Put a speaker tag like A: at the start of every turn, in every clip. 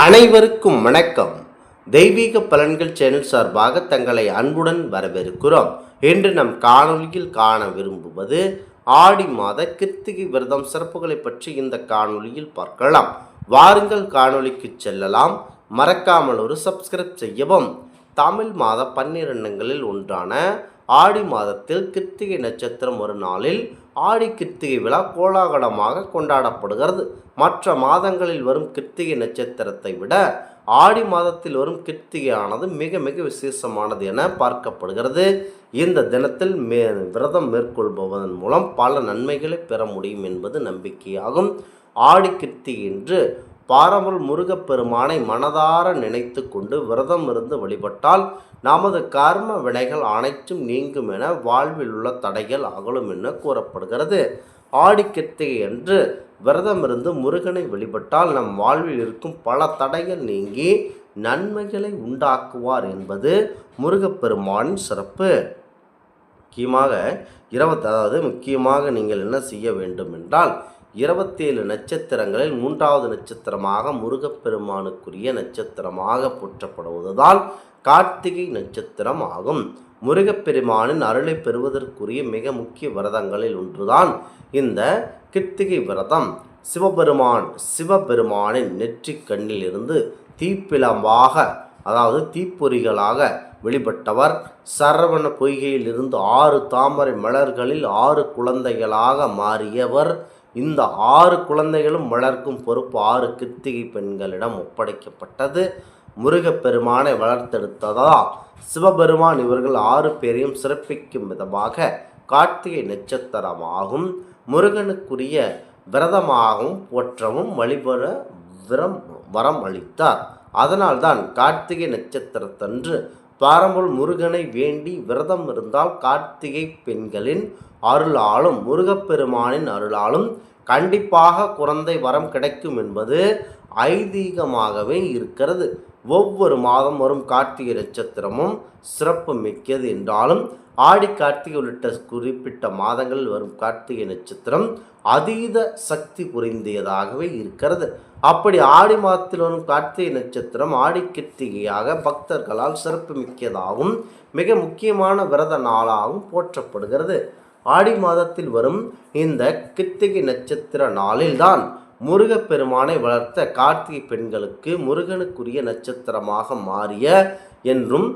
A: அனைவருக்கும் வணக்கம். தெய்வீக பலன்கள் சேனல் சார்பாக தங்களை அன்புடன் வரவேற்கிறோம். இன்று நம் காணொலியில் காண விரும்புவது ஆடி மாத கிருத்திகை விரதம் சிறப்புகளை பற்றி இந்த காணொலியில் பார்க்கலாம். வாருங்கள் காணொலிக்கு செல்லலாம். மறக்காமல் ஒரு சப்ஸ்கிரைப் செய்யவும். தமிழ் மாத பன்னிரெண்டுங்களில் ஒன்றான ஆடி மாதத்தில் கிருத்திகை நட்சத்திரம் ஒரு நாளில் ஆடி கிருத்திகை விழா கோலாகலமாக கொண்டாடப்படுகிறது. மற்ற மாதங்களில் வரும் கிருத்திகை நட்சத்திரத்தை விட ஆடி மாதத்தில் வரும் கிருத்திகையானது மிக மிக விசேஷமானது என பார்க்கப்படுகிறது. இந்த தினத்தில் மே விரதம் மேற்கொள்பவதன் மூலம் பல நன்மைகளை பெற முடியும் என்பது நம்பிக்கையாகும். ஆடி கிருத்திகை என்று பாரமல் முருகப்பெருமானை மனதார நினைத்து கொண்டு விரதம் இருந்து வழிபட்டால் நமது கர்ம வினைகள் அனைத்தும் நீங்கும் என வாழ்வில் உள்ள தடைகள் அகலும் என கூறப்படுகிறது. ஆடி என்று விரதம் இருந்து முருகனை வழிபட்டால் நம் வாழ்வில் இருக்கும் பல தடைகள் நீங்கி நன்மைகளை உண்டாக்குவார் என்பது முருகப்பெருமானின் சிறப்பு. முக்கியமாக இருபத்தி அதாவது முக்கியமாக நீங்கள் என்ன செய்ய வேண்டும் என்றால் இருபத்தேழு நட்சத்திரங்களில் மூன்றாவது நட்சத்திரமாக முருகப்பெருமானுக்குரிய நட்சத்திரமாக போற்றப்படுவதுதான் கார்த்திகை நட்சத்திரம் ஆகும். முருகப்பெருமானின் அருளை பெறுவதற்குரிய மிக முக்கிய விரதங்களில் ஒன்றுதான் இந்த கிருத்திகை விரதம். சிவபெருமான் சிவபெருமானின் நெற்றி கண்ணிலிருந்து தீப்பிளம்பாக அதாவது தீப்பொறிகளாக வெளிப்பட்டவர். சரவண பொய்கையில் இருந்து ஆறு தாமரை மலர்களில் ஆறு குழந்தைகளாக மாறியவர். இந்த ஆறு குழந்தைகளும் வளர்க்கும் பொறுப்பு ஆறு கிருத்திகை பெண்களிடம் ஒப்படைக்கப்பட்டது. முருகப்பெருமானை வளர்த்தெடுத்ததால் சிவபெருமான் இவர்கள் ஆறு பேரையும் சிறப்பிக்கும் விதமாக கார்த்திகை நட்சத்திரமாகும். முருகனுக்குரிய விரதமாகவும் போற்றவும் வழிபட விரம் வரம் அளித்தார். அதனால்தான் கார்த்திகை நட்சத்திரத்தன்று பாரம்பல் முருகனை வேண்டி விரதம் இருந்தால் கார்த்திகை பெண்களின் அருளாலும் முருகப்பெருமானின் அருளாலும் கண்டிப்பாக குழந்தை வரம் கிடைக்கும் என்பது ஐதீகமாகவே இருக்கிறது. ஒவ்வொரு மாதம் வரும் கார்த்திகை நட்சத்திரமும் சிறப்பு மிக்கது என்றாலும் ஆடி கார்த்திகை உள்ளிட்ட குறிப்பிட்ட மாதங்களில் வரும் கார்த்திகை நட்சத்திரம் அதீத சக்தி புரிந்தியதாகவே இருக்கிறது. அப்படி ஆடி மாதத்தில் வரும் கார்த்திகை நட்சத்திரம் ஆடி கிருத்திகையாக பக்தர்களால் சிறப்பு மிக்கதாகவும் மிக முக்கியமான விரத நாளாகவும் போற்றப்படுகிறது. ஆடி மாதத்தில் வரும் இந்த கிருத்திகை நட்சத்திர நாளில்தான் முருகப்பெருமானை வளர்த்த கார்த்திகை பெண்களுக்கு முருகனுக்குரிய நட்சத்திரமாக மாறிய என்றும்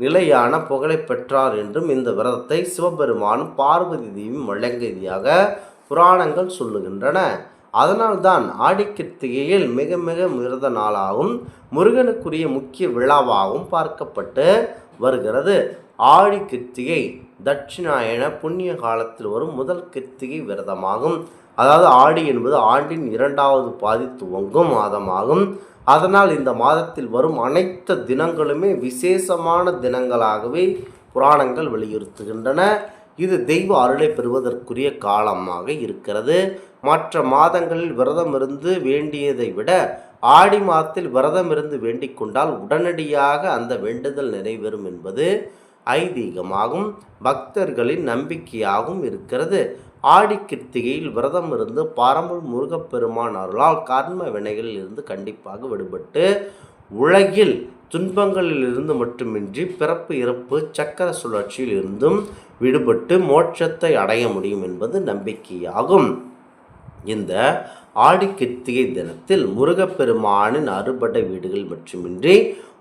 A: நிலையான புகழை பெற்றார் என்றும் இந்த விரதத்தை சிவபெருமானும் பார்வதி தேவியும் வழங்கியதாக புராணங்கள் சொல்லுகின்றன. அதனால்தான் ஆடிக்கிருத்திகையில் மிக மிக விரத நாளாகவும் முருகனுக்குரிய முக்கிய விழாவாகவும் பார்க்கப்பட்டு வருகிறது. ஆடி கிருத்திகை தட்சிணாயன புண்ணிய காலத்தில் வரும் முதல் கிருத்திகை விரதமாகும். அதாவது ஆடி என்பது ஆண்டின் இரண்டாவது பாதி துவங்கும் மாதமாகும். அதனால் இந்த மாதத்தில் வரும் அனைத்து தினங்களுமே விசேஷமான தினங்களாகவே புராணங்கள் வலியுறுத்துகின்றன. இது தெய்வ அருளை பெறுவதற்குரிய காலமாக இருக்கிறது. மற்ற மாதங்களில் விரதம் இருந்து வேண்டியதை விட ஆடி மாதத்தில் விரதம் இருந்து வேண்டிக் கொண்டால் உடனடியாக அந்த வேண்டுதல் நிறைவேறும் என்பது ஐதீகமாகும் பக்தர்களின் நம்பிக்கையாகவும் இருக்கிறது. ஆடி கிருத்திகையில் விரதம் இருந்து பாரம்பரிய முருகப்பெருமான் அருளால் கர்ம வினைகளில் இருந்து கண்டிப்பாக விடுபட்டு உலகில் துன்பங்களிலிருந்து மட்டுமின்றி பிறப்பு இறப்பு சக்கர சுழற்சியில் இருந்தும் விடுபட்டு மோட்சத்தை அடைய முடியும் என்பது நம்பிக்கையாகும். இந்த ஆடி கிருத்திகை தினத்தில் முருகப்பெருமானின் அறுபடை வீடுகள் மட்டுமின்றி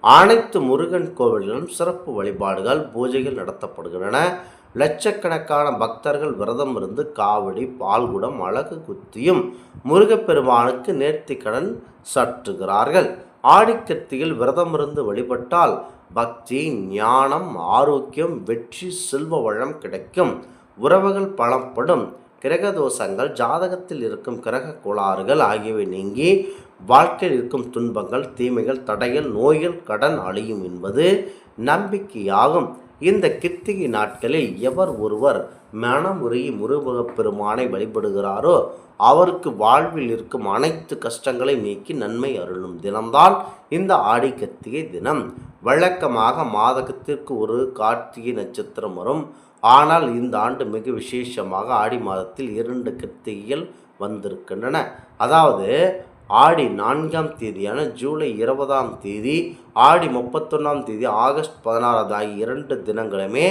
A: அனைத்து முருகன் கோவில்களிலும் சிறப்பு வழிபாடுகள் பூஜைகள் நடத்தப்படுகின்றன. லட்சக்கணக்கான பக்தர்கள் விரதம் இருந்து காவடி பால்குடம் அழகு குத்தியும் முருகப்பெருமானுக்கு நேர்த்திக்கடன் சற்றுகிறார்கள். ஆடிக்கத்தியில் விரதம் இருந்து வழிபட்டால் பக்தி ஞானம் ஆரோக்கியம் வெற்றி செல்வ வளம் கிடைக்கும். உறவுகள் பலப்படும். கிரக தோஷங்கள் ஜாதகத்தில் இருக்கும் கிரக கோளாறுகள் ஆகியவை நீங்கி வாழ்க்கையில் இருக்கும் துன்பங்கள் தீமைகள் தடைகள் நோய்கள் கடன் அழியும் என்பது நம்பிக்கையாகும். இந்த கித்திகை நாட்களில் எவர் ஒருவர் மனமுறையை முருகப் பெருமானை வழிபடுகிறாரோ அவருக்கு வாழ்வில் இருக்கும் அனைத்து கஷ்டங்களை நீக்கி நன்மை அருளும் தினம்தான் இந்த ஆடி கத்திகை தினம். வழக்கமாக மாதகத்திற்கு ஒரு கார்த்திகை நட்சத்திரம் வரும். ஆனால் இந்த ஆண்டு மிக விசேஷமாக ஆடி மாதத்தில் இரண்டு கிருத்திகைகள் வந்திருக்கின்றன. அதாவது ஆடி நான்காம் தேதியான ஜூலை இருபதாம் தேதி ஆடி முப்பத்தொன்னாம் தேதி ஆகஸ்ட் பதினாறாவது ஆகிய இரண்டு தினங்களுமே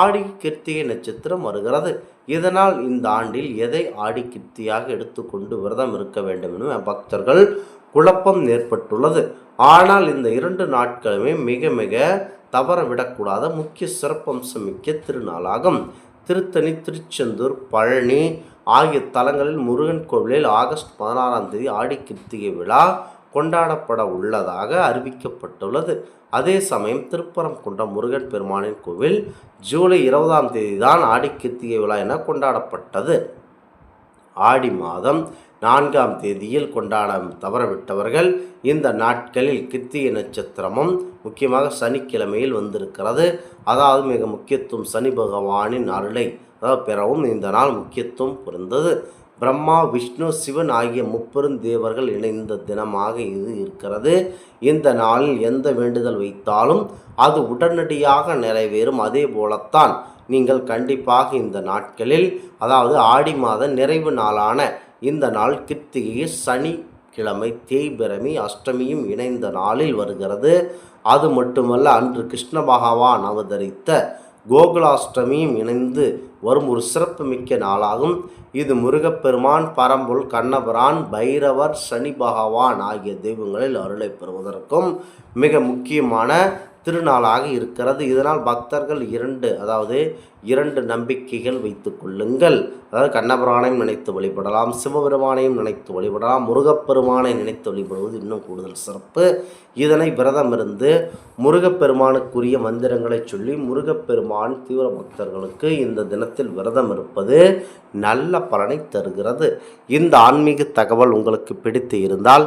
A: ஆடி கிருத்திகை நட்சத்திரம் வருகிறது. இதனால் இந்த ஆண்டில் எதை ஆடி கிருத்தியாக எடுத்துக்கொண்டு விரதம் இருக்க வேண்டும் என பக்தர்கள் குழப்பம் ஏற்பட்டுள்ளது. ஆனால் இந்த இரண்டு நாட்களுமே மிக மிக தவற விடக்கூடாத முக்கிய சிறப்பம்சம் மிக்க திருநாளாகும். திருத்தணி திருச்செந்தூர் பழனி ஆகிய தலங்களில் முருகன் கோவிலில் ஆகஸ்ட் பதினாறாம் தேதி ஆடி கிருத்திகை விழா கொண்டாடப்பட உள்ளதாக அறிவிக்கப்பட்டுள்ளது. அதே சமயம் திருப்பரங்குன்றம் முருகன் பெருமானின் கோவில் ஜூலை இருபதாம் தேதி தான் ஆடி கிருத்திகை விழா என கொண்டாடப்பட்டது. ஆடி மாதம் நான்காம் தேதியில் கொண்டாட தவறவிட்டவர்கள் இந்த நாட்களில் கித்திய நட்சத்திரமும் முக்கியமாக சனிக்கிழமையில் வந்திருக்கிறது. அதாவது மிக முக்கியத்துவம் சனி பகவானின் அருளை அதாவது பெறவும் இந்த நாள் முக்கியத்துவம் பொருந்தது. பிரம்மா விஷ்ணு சிவன் ஆகிய முப்பெரும் தேவர்கள் இணைந்த தினமாக இது இருக்கிறது. இந்த நாளில் எந்த வேண்டுதல் வைத்தாலும் அது உடனடியாக நிறைவேறும். அதே போலத்தான் நீங்கள் கண்டிப்பாக இந்த நாட்களில் அதாவது ஆடி மாத நிறைவு நாளான இந்த நாள் கிருத்திகை சனி கிழமை தேய்பிரமி அஷ்டமியும் இணைந்த நாளில் வருகிறது. அது மட்டுமல்ல அன்று கிருஷ்ண பகவான் அவதரித்த கோகுலாஷ்டமியும் இணைந்து வரும் ஒரு சிறப்புமிக்க நாளாகும். இது முருகப்பெருமான் பரம்புல் கண்ணபுரான் பைரவர் சனி பகவான் ஆகிய தெய்வங்களில் அருளை பெறுவதற்கும் மிக முக்கியமான திருநாளாக இருக்கிறது. இதனால் பக்தர்கள் இரண்டு அதாவது இரண்டு நம்பிக்கைகள் வைத்துக் கொள்ளுங்கள். அதாவது கண்ணபிரானையும் நினைத்து வழிபடலாம் சிவபெருமானையும் நினைத்து வழிபடலாம் முருகப்பெருமானை நினைத்து வழிபடுவது இன்னும் கூடுதல் சிறப்பு. இதனை விரதம் இருந்து முருகப்பெருமானுக்குரிய மந்திரங்களை சொல்லி முருகப்பெருமான் தீவிர பக்தர்களுக்கு இந்த தினத்தில் விரதம் இருப்பது நல்ல பலனை தருகிறது. இந்த ஆன்மீக தகவல் உங்களுக்கு பிடித்து இருந்தால்